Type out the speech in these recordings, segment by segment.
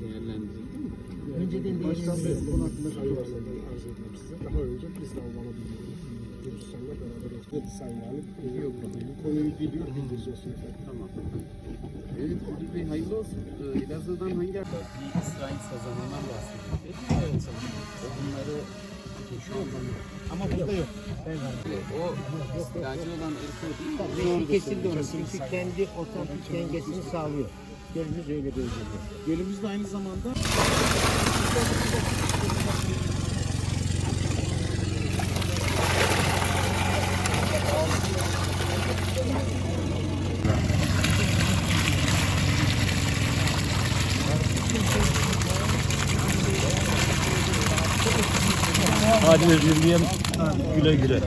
değerlendirildi mi? Önceden Başkan Bey bunun hakkında şey var zaten arz etmek size. Daha önce biz de Alman'a. Gürcistan'la beraber oldu. Dedi Sayın Valim. Yok bu konuyu biliyor bildireceğiz efendim. Tamam. Evet Müdür Bey hayırlı olsun. Ee, Elazığ'dan hangi bir İsrail sazanından bahsediyor. Evet. Bunları Ama burada yok. Ben o istilacı olan ırkı değil mi? Kesildi onun çünkü kendi otantik dengesini sağlıyor. Gölümüz öyle bir özelliği. Gölümüz de aynı zamanda Hadi özürlüyem güle güle.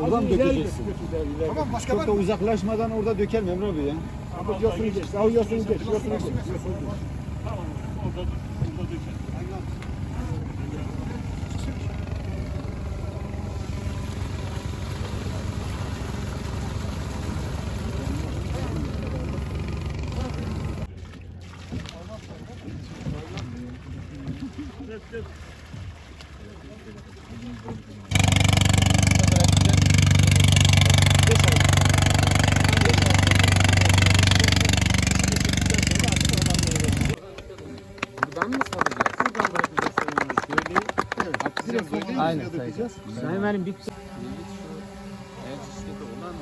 Oradan dökeceksin. Tamam başka Çok da uzaklaşmadan orada dökelim Emre abi ya. Ama yasını geç. Al yasını geç. Yasını geç. Yasını geç. Buradan mı salacağız? Buradan bırakacağız. Şöyle. Aynen sayacağız. Sayın benim bitti. Evet işte olan